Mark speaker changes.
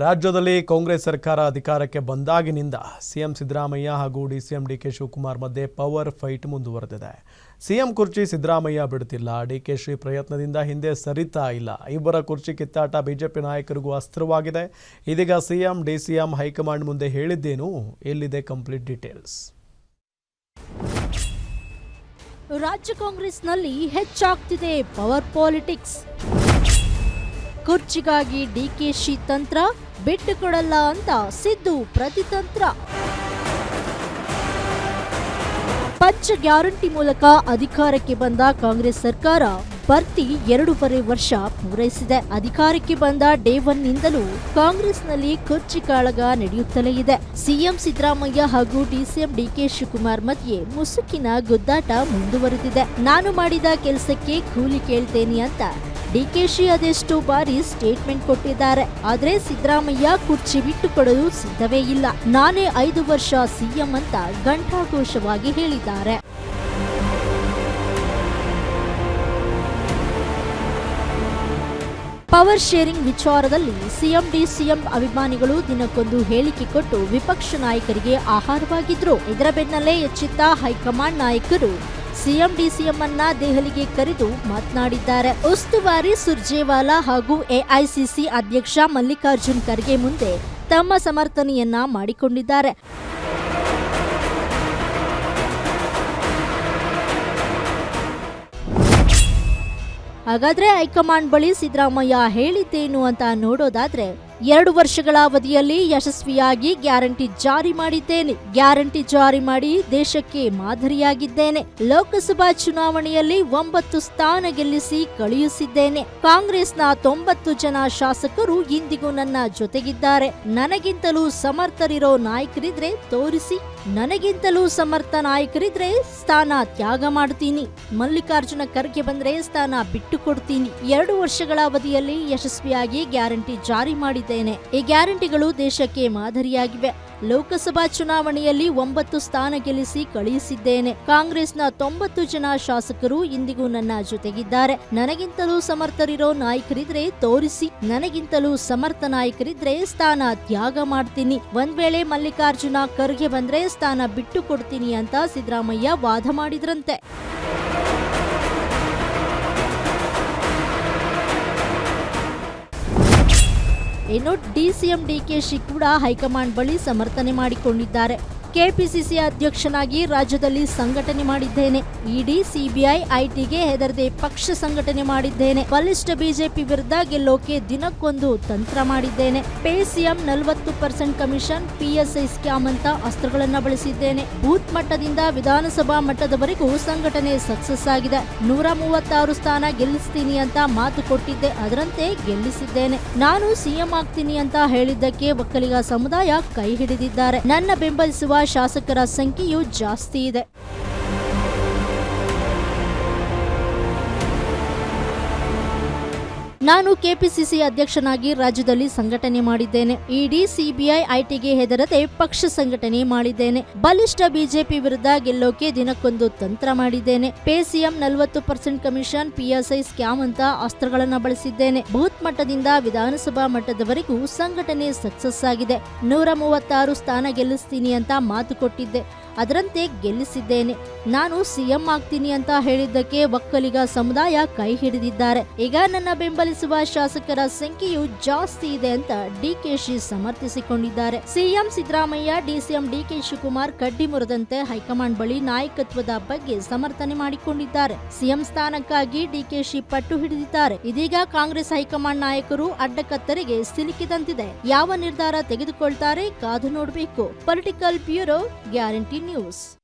Speaker 1: ರಾಜ್ಯದಲ್ಲಿ ಕಾಂಗ್ರೆಸ್ ಸರ್ಕಾರ ಅಧಿಕಾರಕ್ಕೆ ಬಂದಾಗಿನಿಂದ ಸಿಎಂ ಸಿದ್ದರಾಮಯ್ಯ ಹಾಗೂ ಡಿಸಿಎಂ ಡಿಕೆ ಶಿವಕುಮಾರ್ ಮಧ್ಯೆ ಪವರ್ ಫೈಟ್ ಮುಂದುವರೆದಿದೆ. ಸಿಎಂ ಕುರ್ಚಿ ಸಿದ್ದರಾಮಯ್ಯ ಬಿಡುತ್ತಿಲ್ಲ. ಡಿಕೆಶಿ ಪ್ರಯತ್ನದಿಂದ ಹಿಂದೆ ಸರಿತಾ ಇಲ್ಲ. ಇಬ್ಬರ ಕುರ್ಚಿ ಕಿತ್ತಾಟ ಬಿಜೆಪಿ ನಾಯಕರಿಗೂ ಅಸ್ತ್ರವಾಗಿದೆ. ಇದೀಗ ಸಿಎಂ, ಡಿಸಿಎಂ ಹೈಕಮಾಂಡ್ ಮುಂದೆ ಹೇಳಿದ್ದೇನು? ಎಲ್ಲಿದೆ ಕಂಪ್ಲೀಟ್ ಡೀಟೇಲ್ಸ್?
Speaker 2: ರಾಜ್ಯ ಕಾಂಗ್ರೆಸ್ನಲ್ಲಿ ಹೆಚ್ಚಾಗ್ತಿದೆ ಪವರ್ ಪಾಲಿಟಿಕ್ಸ್. ಕುರ್ಚಿಗಾಗಿ ಡಿಕೆಶಿ ತಂತ್ರ ಬಿಟ್ಟುಕೊಡಲ್ಲ ಅಂತ ಸಿದ್ದು ಪ್ರತಿತಂತ್ರ. ಪಂಚ ಗ್ಯಾರಂಟಿ ಮೂಲಕ ಅಧಿಕಾರಕ್ಕೆ ಬಂದ ಕಾಂಗ್ರೆಸ್ ಸರ್ಕಾರ ಭರ್ತಿ ಎರಡೂವರೆ ವರ್ಷ ಪೂರೈಸಿದೆ. ಅಧಿಕಾರಕ್ಕೆ ಬಂದ ಡೇ ಒನ್ ನಿಂದಲೂ ಕಾಂಗ್ರೆಸ್ನಲ್ಲಿ ಕುರ್ಚಿ ಕಾಳಗ ನಡೆಯುತ್ತಲೇ ಇದೆ. ಸಿಎಂ ಸಿದ್ದರಾಮಯ್ಯ ಹಾಗೂ ಡಿಸಿಎಂ ಡಿಕೆ ಶಿವಕುಮಾರ್ ಮಧ್ಯೆ ಮುಸುಕಿನ ಗುದ್ದಾಟ ಮುಂದುವರೆದಿದೆ. ನಾನು ಮಾಡಿದ ಕೆಲಸಕ್ಕೆ ಕೂಲಿ ಕೇಳ್ತೇನೆ ಅಂತ ಡಿಕೆಶಿ ಅದೆಷ್ಟೋ ಬಾರಿ ಸ್ಟೇಟ್ಮೆಂಟ್ ಕೊಟ್ಟಿದ್ದಾರೆ. ಆದ್ರೆ ಸಿದ್ದರಾಮಯ್ಯ ಕುರ್ಚಿ ಬಿಟ್ಟು ಕೊಡಲು ಸಿದ್ಧವೇ ಇಲ್ಲ. ನಾನೇ ಐದು ವರ್ಷ ಸಿಎಂ ಅಂತ ಘಂಟಾಘೋಷವಾಗಿ ಹೇಳಿದ್ದಾರೆ. ಪವರ್ ಶೇರಿಂಗ್ ವಿಚಾರದಲ್ಲಿ ಸಿಎಂ ಡಿಸಿಎಂ ಅಭಿಮಾನಿಗಳು ದಿನಕ್ಕೊಂದು ಹೇಳಿಕೆ ಕೊಟ್ಟು ವಿಪಕ್ಷ ನಾಯಕರಿಗೆ ಆಹಾರವಾಗಿದ್ರು. ಇದರ ಬೆನ್ನಲ್ಲೇ ಎಚ್ಚಿತ್ತ ಹೈಕಮಾಂಡ್ ನಾಯಕರು ಸಿಎಂ, ಡಿಸಿಎಂ ಅನ್ನ ದೆಹಲಿಗೆ ಕರೆದು ಮಾತನಾಡಿದ್ದಾರೆ. ಉಸ್ತುವಾರಿ ಸುರ್ಜೇವಾಲಾ ಹಾಗೂ ಎಐಸಿಸಿ ಅಧ್ಯಕ್ಷ ಮಲ್ಲಿಕಾರ್ಜುನ್ ಖರ್ಗೆ ಮುಂದೆ ತಮ್ಮ ಸಮರ್ಥನೆಯನ್ನ ಮಾಡಿಕೊಂಡಿದ್ದಾರೆ. ಹಾಗಾದ್ರೆ ಹೈಕಮಾಂಡ್ ಬಳಿ ಸಿದ್ದರಾಮಯ್ಯ ಹೇಳಿದ್ದೇನು ಅಂತ ನೋಡೋದಾದ್ರೆ ಎರಡು ವರ್ಷಗಳ ಅವಧಿಯಲ್ಲಿ ಯಶಸ್ವಿಯಾಗಿ ಗ್ಯಾರಂಟಿ ಜಾರಿ ಮಾಡಿದ್ದೇನೆ. ಗ್ಯಾರಂಟಿ ಜಾರಿ ಮಾಡಿ ದೇಶಕ್ಕೆ ಮಾದರಿಯಾಗಿದ್ದೇನೆ. ಲೋಕಸಭಾ ಚುನಾವಣೆಯಲ್ಲಿ ಒಂಬತ್ತು ಸ್ಥಾನ ಗೆಲ್ಲಿಸಿ ಕಳುಹಿಸಿದ್ದೇನೆ. ಕಾಂಗ್ರೆಸ್ನ ತೊಂಬತ್ತು ಜನ ಶಾಸಕರು ಇಂದಿಗೂ ನನ್ನ ಜೊತೆಗಿದ್ದಾರೆ. ನನಗಿಂತಲೂ ಸಮರ್ಥರಿರೋ ನಾಯಕರಿದ್ರೆ ತೋರಿಸಿ. ನನಗಿಂತಲೂ ಸಮರ್ಥ ನಾಯಕರಿದ್ರೆ ಸ್ಥಾನ ತ್ಯಾಗ ಮಾಡ್ತೀನಿ. ಮಲ್ಲಿಕಾರ್ಜುನ ಖರ್ಗೆ ಬಂದ್ರೆ ಸ್ಥಾನ ಬಿಟ್ಟು ಕೊಡ್ತೀನಿ ಎರಡು ವರ್ಷಗಳ ಅವಧಿಯಲ್ಲಿ ಯಶಸ್ವಿಯಾಗಿ ಗ್ಯಾರಂಟಿ ಜಾರಿ ಮಾಡಿದ್ದೇನೆ. ಈ ಗ್ಯಾರಂಟಿಗಳು ದೇಶಕ್ಕೆ ಮಾದರಿಯಾಗಿವೆ. ಲೋಕಸಭಾ ಚುನಾವಣೆಯಲ್ಲಿ ಒಂಬತ್ತು ಸ್ಥಾನ ಗೆಲ್ಲಿಸಿ ಕಳುಹಿಸಿದ್ದೇನೆ. ಕಾಂಗ್ರೆಸ್ನ ತೊಂಬತ್ತು ಜನ ಶಾಸಕರು ಇಂದಿಗೂ ನನ್ನ ಜೊತೆಗಿದ್ದಾರೆ. ನನಗಿಂತಲೂ ಸಮರ್ಥರಿರೋ ನಾಯಕರಿದ್ರೆ ತೋರಿಸಿ. ನನಗಿಂತಲೂ ಸಮರ್ಥ ನಾಯಕರಿದ್ರೆ ಸ್ಥಾನ ತ್ಯಾಗ ಮಾಡ್ತೀನಿ. ಒಂದ್ ವೇಳೆ ಮಲ್ಲಿಕಾರ್ಜುನ ಖರ್ಗೆ ಬಂದ್ರೆ ಸ್ಥಾನ ಬಿಟ್ಟು ಕೊಡ್ತೀನಿ ಅಂತ ಸಿದ್ದರಾಮಯ್ಯ ವಾದ ಮಾಡಿದ್ರಂತೆ. ಇನ್ನು ಡಿಸಿಎಂ ಡಿಕೆಶಿ ಕೂಡ ಹೈಕಮಾಂಡ್ ಬಳಿ ಸಮರ್ಥನೆ ಮಾಡಿಕೊಂಡಿದ್ದಾರೆ. ಕೆಪಿಸಿಸಿ ಅಧ್ಯಕ್ಷನಾಗಿ ರಾಜ್ಯದಲ್ಲಿ ಸಂಘಟನೆ ಮಾಡಿದ್ದೇನೆ. ಇಡಿ, ಸಿಬಿಐ, ಐಟಿಗೆ ಹೆದರದೆ ಪಕ್ಷ ಸಂಘಟನೆ ಮಾಡಿದ್ದೇನೆ. ಬಲಿಷ್ಠ ಬಿಜೆಪಿ ವಿರುದ್ಧ ಗೆಲ್ಲೋಕೆ ದಿನಕ್ಕೊಂದು ತಂತ್ರ ಮಾಡಿದ್ದೇನೆ. ಪೇ ಸಿಎಂ ನಲವತ್ತು ಪರ್ಸೆಂಟ್ ಕಮಿಷನ್, ಪಿಎಸ್ಐ ಸ್ಕ್ಯಾಮ್ ಅಂತ ಅಸ್ತ್ರಗಳನ್ನ ಬಳಸಿದ್ದೇನೆ. ಬೂತ್ ಮಟ್ಟದಿಂದ ವಿಧಾನಸಭಾ ಮಟ್ಟದವರೆಗೂ ಸಂಘಟನೆ ಸಕ್ಸಸ್ ಆಗಿದೆ. ನೂರ ಮೂವತ್ತಾರು ಸ್ಥಾನ ಗೆಲ್ಲಿಸ್ತೀನಿ ಅಂತ ಮಾತು ಕೊಟ್ಟಿದ್ದೆ. ಅದರಂತೆ ಗೆಲ್ಲಿಸಿದ್ದೇನೆ. ನಾನು ಸಿಎಂ ಆಗ್ತೀನಿ ಅಂತ ಹೇಳಿದ್ದಕ್ಕೆ ಒಕ್ಕಲಿಗ ಸಮುದಾಯ ಕೈ ಹಿಡಿದಿದ್ದಾರೆ. ನನ್ನ ಬೆಂಬಲಿಸುವ ಶಾಸಕರ ಸಂಖ್ಯೆಯು ಜಾಸ್ತಿ ಇದೆ. ನಾನು ಕೆಪಿಸಿಸಿ ಅಧ್ಯಕ್ಷನಾಗಿ ರಾಜ್ಯದಲ್ಲಿ ಸಂಘಟನೆ ಮಾಡಿದ್ದೇನೆ. ಇಡಿ ಸಿಬಿಐ ಐಟಿಗೆ ಹೆದರದೆ ಪಕ್ಷ ಸಂಘಟನೆ ಮಾಡಿದ್ದೇನೆ. ಬಲಿಷ್ಠ ಬಿಜೆಪಿ ವಿರುದ್ಧ ಗೆಲ್ಲೋಕೆ ದಿನಕ್ಕೊಂದು ತಂತ್ರ ಮಾಡಿದ್ದೇನೆ. ಪೇ ಸಿಎಂ ನಲವತ್ತು ಪರ್ಸೆಂಟ್ ಕಮಿಷನ್, ಪಿಎಸ್ಐ ಸ್ಕ್ಯಾಮ್ ಅಂತ ಅಸ್ತ್ರಗಳನ್ನ ಬಳಸಿದ್ದೇನೆ. ಬೂತ್ ಮಟ್ಟದಿಂದ ವಿಧಾನಸಭಾ ಮಟ್ಟದವರೆಗೂ ಸಂಘಟನೆ ಸಕ್ಸಸ್ ಆಗಿದೆ. ನೂರ ಮೂವತ್ತಾರು ಸ್ಥಾನ ಗೆಲ್ಲಿಸ್ತೀನಿ ಅಂತ ಮಾತು ಕೊಟ್ಟಿದ್ದೆ. ಅದರಂತೆ ಗೆಲ್ಲಿಸಿದ್ದೇನೆ. ನಾನು ಸಿಎಂ ಆಗ್ತೀನಿ ಅಂತ ಹೇಳಿದ್ದಕ್ಕೆ ಒಕ್ಕಲಿಗ ಸಮುದಾಯ ಕೈ ಹಿಡಿದಿದ್ದಾರೆ. ಈಗ ನನ್ನ ಬೆಂಬಲಿಸುವ ಶಾಸಕರ ಸಂಖ್ಯೆಯು ಜಾಸ್ತಿ ಇದೆ ಅಂತ ಡಿಕೆಶಿ ಸಮರ್ಥಿಸಿಕೊಂಡಿದ್ದಾರೆ. CM Siddaramaiah, DCM D K Shivakumar ಕಡ್ಡಿ ಮುರಿದಂತೆ ಹೈಕಮಾಂಡ್ ಬಳಿ ನಾಯಕತ್ವದ ಬಗ್ಗೆ ಸಮರ್ಥನೆ ಮಾಡಿಕೊಂಡಿದ್ದಾರೆ. ಸಿಎಂ ಸ್ಥಾನಕ್ಕಾಗಿ ಡಿಕೆಶಿ ಪಟ್ಟು ಹಿಡಿದಿದ್ದಾರೆ. ಇದೀಗ ಕಾಂಗ್ರೆಸ್ ಹೈಕಮಾಂಡ್ ನಾಯಕರು ಅಡ್ಡಕತ್ತರಿಗೆ ಸಿಲುಕಿದಂತಿದೆ. ಯಾವ ನಿರ್ಧಾರ ತೆಗೆದುಕೊಳ್ತಾರೆ ಕಾದು ನೋಡಬೇಕು. Political bureau, guarantee news.